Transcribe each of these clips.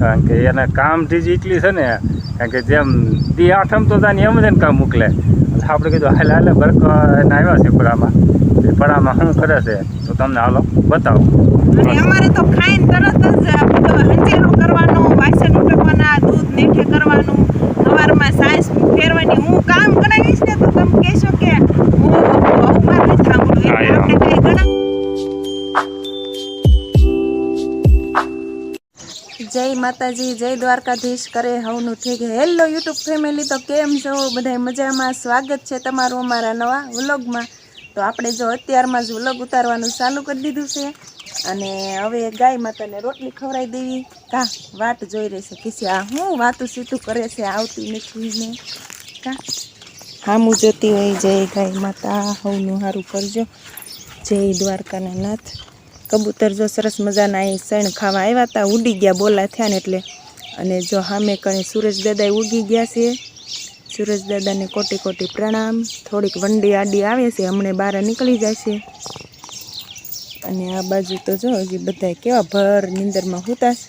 કારણ કે એને કામથી જ એટલી છે ને, કારણ કે જેમ દી આઠમ તો તાની એમ જ ને કામ મોકલે. આપણે કીધું, હાલે હાલે બરક એને આવ્યા છે પડામાં એ પડામાં શું કરે છે? તો તમને હાલો, બતાવો. અમારે તો ખાઈને તરત જ કરવાનું, વાસણ ઉટકવાના દૂધ નેઠે કરવાનું સવારમાં સાયન્સ ફેરવાની હું કામ માતાજી, જય દ્વારકાધીશ, કરે હવનું ગયું હેલો યુટ્યુબ ફેમિલી તો કેમ છો? બધા મજામાં? સ્વાગત છે તમારું અમારા નવા વ્લોગમાં. તો આપણે જો અત્યારમાં જ વ્લોગ ઉતારવાનું ચાલુ કરી દીધું છે. અને હવે ગાય માતાને રોટલી ખવડાવી દેવી. કા, વાટ જોઈ રહી છે કિસી આ હું વાતું સીતું કરે છે, આવતી નથી ને. કા? હામું જોતી હોય, જય ગાય માતા, હવનું સારું કરજો. જય દ્વારકાના નાથ કબૂતર જો સરસ મજાના અહીં સણ ખાવા આવ્યા હતા ઉડી ગયા બોલા થયા ને એટલે. અને જો સામે કણે સૂરજ દાદા ઉગી ગયા છે. સૂરજ દાદાને કોટી કોટી પ્રણામ. થોડીક વંડી આડી આવે છે, હમણે બહાર નીકળી જાય છે. અને આ બાજુ તો જો હજી બધા કેવા ભર નીંદરમાં હુતા છે.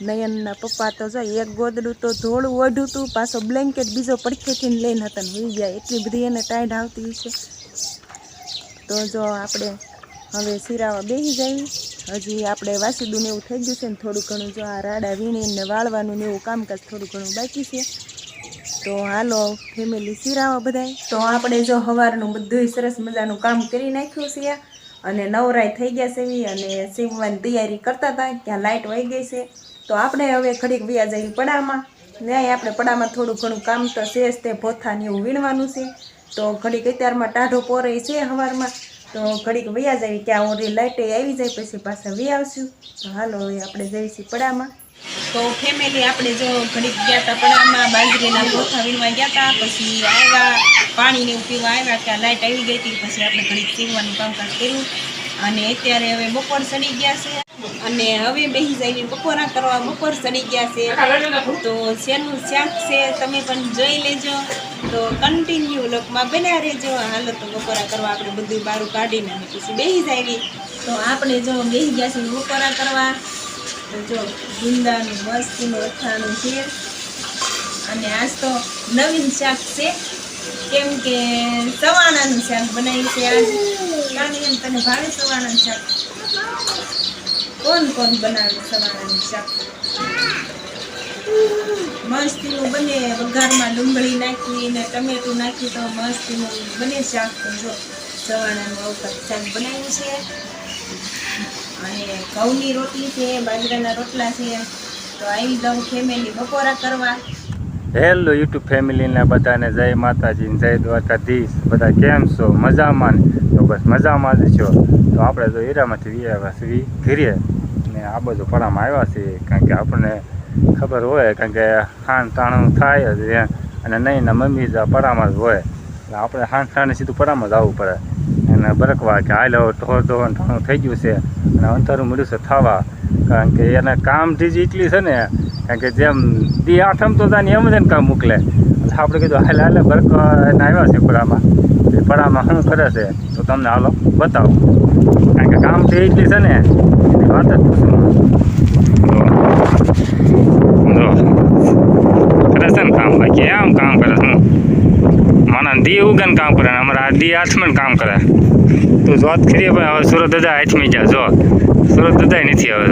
નયનના પપ્પા તો જો એક ગોદડું તો ધોળું ઓઢું હતું પાછો બ્લેન્કેટ બીજો પડખેથી લઈને હતા ને હોઈ ગયા. એટલી બધી એને ટાઈડ આવતી છે તો જો આપણે હવે શીરામાં બેસી જાય. હજી આપણે વાસીદું એવું થઈ ગયું છે ને થોડું ઘણું જો આ રાડા વીણીને વાળવાનું ને એવું કામકાજ થોડું ઘણું બાકી છે. તો હાલો ફેમિલી સિરાવા બધાય. તો આપણે જો સવારનું બધું સરસ મજાનું કામ કરી નાખ્યું છે. અને નવરાય થઈ ગયા છે એવી અને સીવવાની તૈયારી કરતા હતા ત્યાં લાઇટ વહી ગઈ છે. તો આપણે હવે ઘડીક વ્યા જઈએ પડામાં. ન્યાય આપણે પડામાં થોડું ઘણું કામ તો છે તે ભોથાને એવું વીણવાનું છે. તો ઘડીક અત્યારમાં ટાઢો પોરે છે સવારમાં તો ઘડીક વયા જાય ત્યાં ઓરી લાઇટે આવી જાય, પછી પાછા વી આવશું. તો હાલો, હવે આપણે જઈશું પડામાં. તો ફેમિલી આપણે જો ઘડીક ગયા હતા પડામાં, બાજરીના પોથા વીણવા ગયા હતા પછી આવ્યા, પાણીને પીવા આવ્યા ત્યાં લાઇટ આવી ગઈ હતી, પછી આપણે ઘડીક સીવવાનું કામકાજ કર્યું. અને અત્યારે હવે બપોર ચડી ગયા છે. અને હવે બેસી જઈને બપોરા કરવા બપોર ચડી ગયા છે. તો શેનું શાક છે તમે પણ જોઈ લેજો. તો કન્ટિન્યુ લોકમાં બન્યા રહેજો. હાલો તો બપોરા કરવા આપણે બધું બારું કાઢીને પછી બેસી જાય તો આપણે જો બેસી ગયા છે બપોરા કરવા. તો જો ગુંદાનું, મસ્તીનું, અથાણું છે. અને આજ તો નવીન શાક છે. કેમ કે સવાણાનું શાક બનાવ્યું છે આજ. કાની તને ભાવે સવાણાનું શાક? કોણ કોણ બનાવે સવાણાનું શાક? મસ્તીનું બને, વઘારમાં ડુંગળી નાખી ને ટમેટું નાખી તો મસ્તીનું બને શાક. જો, સવાણાનું અવકાશ શાક બનાવ્યું છે. અને ઘઉંની રોટલી છે, બાજરાના રોટલા છે. તો આવી દઉં ફેમિલી બપોરા કરવા. હેલો યુટ્યુબ ફેમિલીને બધાને જય માતાજી જય દ્વારકાધીશ. બધા કેમ છો? મજામાં તો બસ મજામાં જ છો. તો આપણે તો હીરામાંથી વી છીએ ને આ બધું પડામાં આવ્યા છીએ, કારણ કે આપણને ખબર હોય, કારણ કે ખાણ તાણું થાય જ. અને નહીં, ને મમ્મી જ પડામાં જ હોય. આપણે હાન ટાણે સીધું પડામાં જ આવવું પડે. અને બરકવા કે હાલ હવે ઢોર ધોવાનું ઠાણું થઈ ગયું છે. અને અંતરું મળ્યું છે થવા. કારણ કે એને કામથી જ એટલી છે ને. કારણ કે જેમ દી આઠમ તો તાની એમ જ કામ મોકલે એટલે આપણે કીધું, હાલે હાલે, બરક, એને આવ્યા છે પડામાં. પડામાં શું કરે છે? તો તમને હાલો બતાવો. કારણ કે કામ તો એટલી છે ને, એની વાત જ કરે છે ને કામ બાકી. એમ કામ કરે છે. મારા દી ઉગન કામ કરે અમારા દી હાથમાં કામ કરે. તું જોત ખરી હવે સુરત દાદા હાથમાં જા જો. સુરત દાદા નથી હવે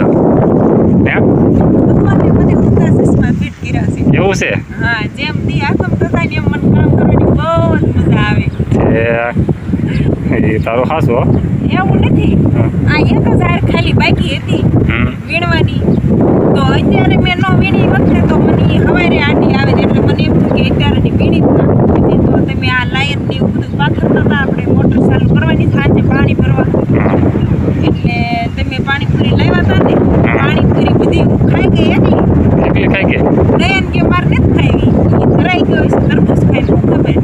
હે ભગવાને મને ઊંધા ચશ્મા ફિટ કર્યા છે એવું છે? હા જેમ દી આખમ થતા ને એમ મને કામ કરવાની બહુ જ મજા આવે. એ એ તારું ખાસું હો. એવું નથી. આ એક હાર ખાલી બાકી હતી. વીણવાની. તો અત્યારે મેં ન વીણી વખતે તો મને હવારે આડી આવે છે એટલે મને એમ કે અત્યારે ની વીણી તો તમે આ લાયર ને એવું બધું પાથરતા હતા આપણે મોટર ચાલુ કરવાની સાંજે પાણી ભરવા એટલે તમે પાણીપુરી લાવ્યા હતા ને પાણીપુરી બધી હું ખાઈ ગઈ હતી એકલી ખાઈ ગઈ નયન કે માર નથી ખાવી ઈ ધરાઈ ગયો છે તરબૂચ ખાઈને હું ખબર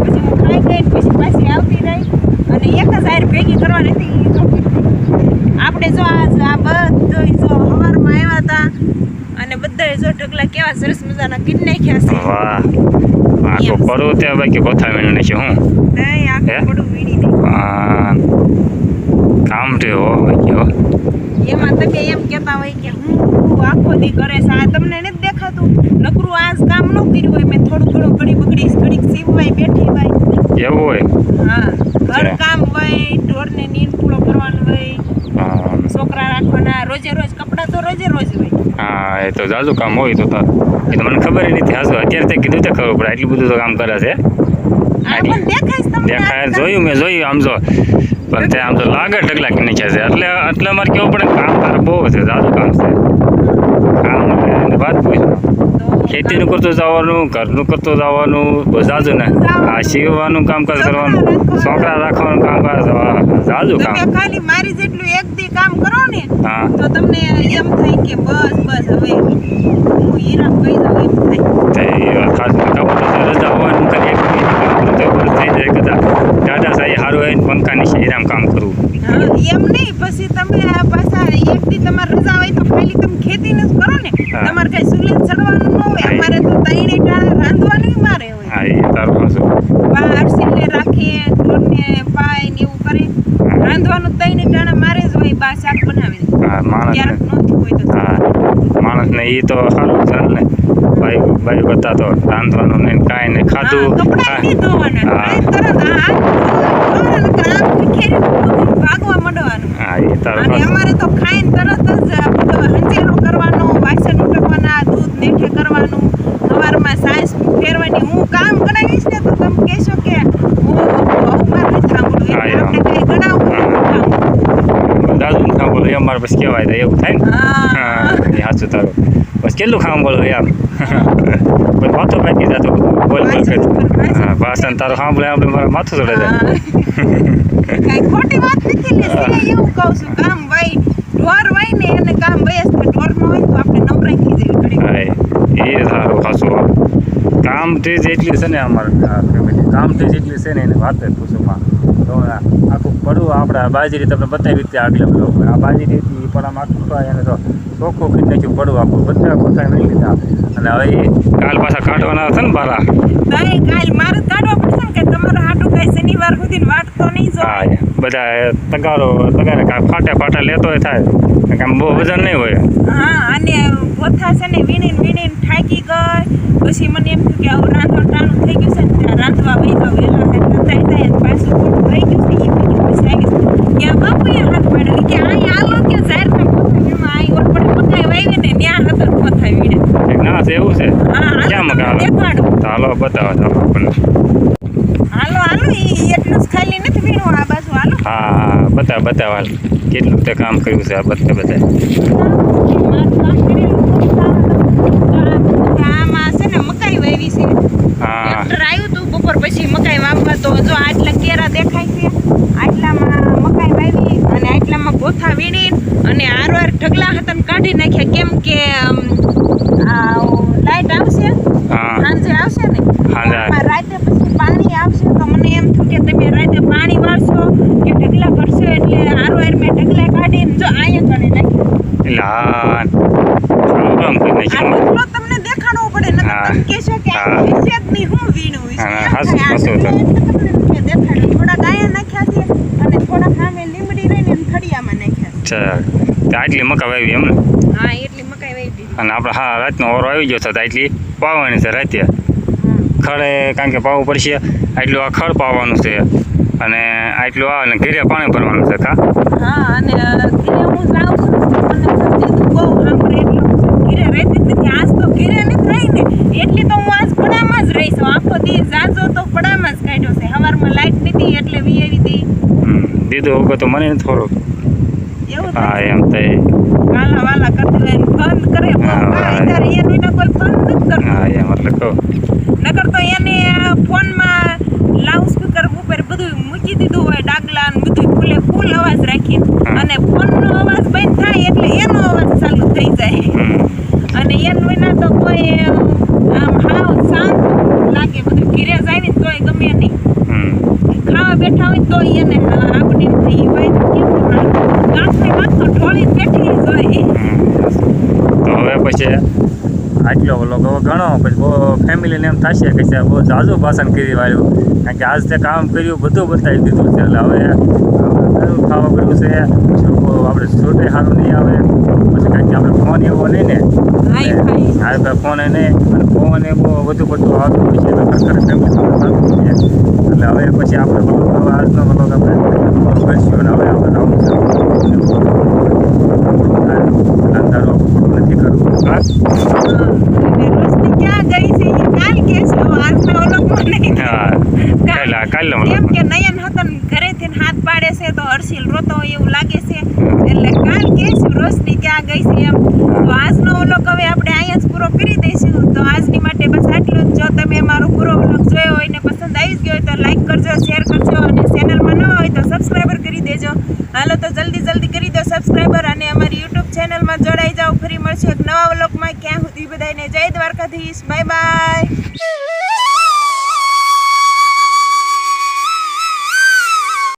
પછી હું ખાઈ ગઈ ને પછી પાછી આવતી રહી અને એક જ હાર ભેગી કરવાની હતી ઈ complete થઈ. આપણે જો આજ આ બધું જો સવારમાં આવ્યા હતા અને બધા જો ઢગલા કેવા સરસ મજાના કીટ નાખ્યા છે. વાહ આ તો કરું તે બાકી કોથા મેળને છે હું નહીં? આખું બધું વીણી આ કામ રહ્યો બાકી એમાં તમે એમ કહેતા હોય કે હું આખો દી કરે છે આ તમને નથી દેખાતું. નકરું આજ કામ ન કર્યું હોય મેં થોડું થોડું ઘડી બગડી ઘડીક સીવવાય બેઠી હોય એવું હોય? હા ઘર કામ હોય ઢોરને નીંદ પૂરો કરવાનો હોય છોકરા રાખવાના રોજે રોજ કપડાં તો રોજે રોજ હોય. હા એ તો જાજુ કામ હોય તો તાર એ તો મને ખબર નથી હાજુ અત્યારે તે કીધું તે ખબર પડે એટલું બધું તો કામ કરે છે. દેખાય? જોયું મેં જોયું આમ જો. પણ તે આમ તો લાગે ઢગલા કે નીચે છે. એટલે એટલે અમારે કેવું પડે કામ તારે બહુ છે જાજુ કામ છે. કામ વાત પૂછો ખેતીનું કરતું જવાનું ઘરનું કરતું જવાનું જાજુ ને. આ સીવવાનું કામકાજ કરવાનું. છોકરા રાખવાનું કામકાજ જાજુ કામ. મારી જેટલું એક કામ કરો ને તો તમને એમ થાય કે બસ બસ હવે હું હીરા કહી જાઉં એમ થાય તે એ વાત ખાસ કામ તો રજા હોવાનું કરી એક કામ તો બસ થઈ જાય કદા ટાટા સાઈ સારું હોય ને પંખા નીચે હીરામ કામ કરવું હા એમ નહીં પછી તમે આ પાછા એક દી તમારે રજા હોય તો ખાલી તમે ખેતીનું જ કરો ને હા. તમારે કઈ સુલે ચડવાનું ન હોય હા. અમારે તો તઈને ટાણા રાંધવાનું મારે હોય હા એ તારું પાછું બહાર સીલે રાખીએ ઢોરને પાય ને એવું કરે રાંધવાનું તઈને ટાણા મારે જ હોય બા શાક બનાવી હા માણસ તો માણસને એ તો સારું છે ને ભાઈ ભાઈ બતાતો રાંધવાનું ને કાંઈ ને ખાધું હા, એ તારું અમારે તો ખાઈને તરત જ આ બધો હંજેરો કરવાનો વાસણ ઉટકવાના દૂધ નેઠે કરવાનું સવારમાં સાસ ફેરવાની હું કામ કરાવીશ ને તો તમે કહેશો કે હું અમારે નથી સાંભળવું હા, એટલે આપણે કઈ ગણાવવું દાદુ અમારે પછી કહેવાય તો એવું થાય ને? હા. સાચું તારું. બસ કેટલું બોલો યાર કોઈ વાતો પાકી જતો બોલ બોલ હા ભાષણ તારું સાંભળે આપણે મારા માથું ચડે જાય. ખોટી વાત નથી એવું કહું છું કામ ભાઈ ઢોર હોય ને એને કામ વયસ ઢોર ન હોય તો આપણે નવરાઈ થઈ જવી ઘડી એ સારું ખાસું કામ તે જ એટલી છે ને અમારે કામ તે જ એટલી છે ને એને વાત જ પૂછું તો આખું પડવું આપણે બાજરી તમને બતાવી રીતે આગળ બધું. આ બાજરી હતી પણ આમ આખું એને તો ચોખ્ખું કરી નાખ્યું પડવું આખું. બધા ગોઠા નહીં લીધા. અને હવે એ કાલ પાછા કાઢવાના હતા ને બારા? કાલ મારે કાઢવા પડશે કે તમારા હાટું કઈ શનિવાર સુધી વાટ તો નહીં હા બધા તગારો તગારે કાંઈ ફાટે ફાટે લેતો હોય થાય. કારણ કે આમ બહુ વજન નહીં હોય. હા અને ગોથા છે ને વીણીને વીણીને થાકી ગઈ. પછી મને એમ થયું કે આવું ટાણું થઈ ગયું છે ને ત્યાં રાંધવા વહી જાવ એલા હાથ થાય થાય અને પાછું ખોટું થઈ ગયું છે એ પછી પછી આવી ગયું ત્યાં બાપુએ હાથ પાડ્યો ઈ કે અહીં આલો કે ઝાડના ગોથા એમાં અહીં ઓર પડે મકાઈ વાવી ને ત્યાં હતા ગોથા વીણે એક ના છે એવું છે હા હાલો ક્યાં તમને મકાઈ દેખાડું તો હાલો બતાવો ચાલો આપણને હાલો હાલો એટલું જ ખાલી નથી વીણું આ બાજુ હાલો. હા હા બતાવ હાલ. કેટલું તે કામ કર્યું છે આ બધા બધા છે છે. બપોર પછી મકાઈ વાવવા તો જો આટલા કેરા દેખાય છે. આટલામાં મકાઈ વાવી અને આટલામાં ગોથા વીણી અને હારવાર ઢગલા હતા કાઢી નાખ્યા. કેમ કે લાઈટ આવશે. સાંજે આવશે ને રાતે પછી પાણી આવશે તો મને એમ થયું કે તમે રાતે પાણી વાળશો કે ઢગલા કરશો એટલે હારવાર મેં ઢગલા કાઢીને જો અહીંયા નાખ્યા. એટલે આ ઢગલો તમને દેખાડવો પડે ને તમે કહેશો કે આ હા. વિશે જ નહીં હું વીણું છે. હા, એટલે તમને થોડા ગાયા નાખ્યા છે અને થોડા સામે લીમડી રહીને એને ખડિયામાં નાખ્યા છે. તો આટલી મકા વાવી એમ ને હા એટલી મકાઈ વાવી અને આપણે હા રાતનો ઓરો આવી ગયો તો આટલી પાવાની છે રાતે. ખડે કારણ કે પાવું પડશે. આટલું આ ખડ પાવાનું છે. અને આટલું આવે ને ઘેરે પાણી ભરવાનું છે કા? હા અને હું જાઉં છું એટલે તો ઘરે નથી રહી એટલી તો હું આજ પડામાં જ રહી આખો દી જાજો તો પડામાં જ કાઢ્યો છે. સવારમાં લાઈટ નથી એટલે વી આવી હતી. દીધું વગર તો મને થોડું હા થાય એમ તે વાલા વાલા કરતી હોય કરે હા એમ એટલે કહું. નકર તો એને ફોનમાં લાઉડ સ્પીકર ઉપર બધું મૂકી દીધું હોય ડાગલા ને બધું ફૂલે ફૂલ અવાજ રાખીને. અને ફોનનો અવાજ બંધ થાય એટલે એનો અવાજ ચાલુ થઈ જાય. અને એનું વિના તો કોઈ આમ હાવ શાંત લાગે બધું ઘીરે જાય ને તોય ગમે નહીં હમ. ખાવા બેઠા હોય તો એને આપણી થઈ હોય તો કેવું ગાંઠને ગાંઠ ઢોળી બેઠી જ હોય હમ. તો હવે પછી હવે ઘણો પછી બહુ ફેમિલીને એમ થશે કે છે બહુ ઝાઝું ભાષણ કરી વાળ્યું. કારણ કે આજ તે કામ કર્યું બધું બતાવી દીધું છે. એટલે હવે કયું ખાવા પડ્યું છે. આપણે છૂટે સારું નહીં આવે. પછી કારણ કે આપણે ફોન એવો નહીં ને. હા તો ફોન એને અને ફોન એ બહુ વધુ પડતું આવતું હોય છે. એટલે થતું હવે પછી આપણે આજનો વ્લોગ આપણે કરીશું અને હવે આપણે રાઉન્ડ ધંધાનો પૂરું નથી કરવું હા રોશની ક્યાં ગઈ છે એ કાલ કે છે આજના ઓલોકમાં નહીં હા કાલે કાલનો કેમ કે નયન હતો ઘરેથી હાથ પાડે છે તો હર્ષિલ રોતો હોય એવું લાગે છે. એટલે કાલ કે છે રોશની ક્યાં ગઈ છે એમ. તો આજનો વ્લોગ હવે આપણે અહીંયા જ પૂરો કરી દઈશું. તો આજની માટે બસ આટલું જ. જો તમે મારો પૂરો વ્લોગ જોયો હોય ને પસંદ આવી ગયો હોય તો લાઈક કરજો શેર કરજો અને ચેનલમાં ન હોય તો સબસ્ક્રાઈબર કરી દેજો. હાલો તો જલ્દી જલ્દી કરી દો સબસ્ક્રાઈબર અને અમારી યુટ્યુબ ચેનલમાં જોડાઈ જાઓ. ફરી મળશે એક નવા વ્લોગમાં ક્યાં સુધી બધાને જય દ્વારકાધીશ. Bye bye.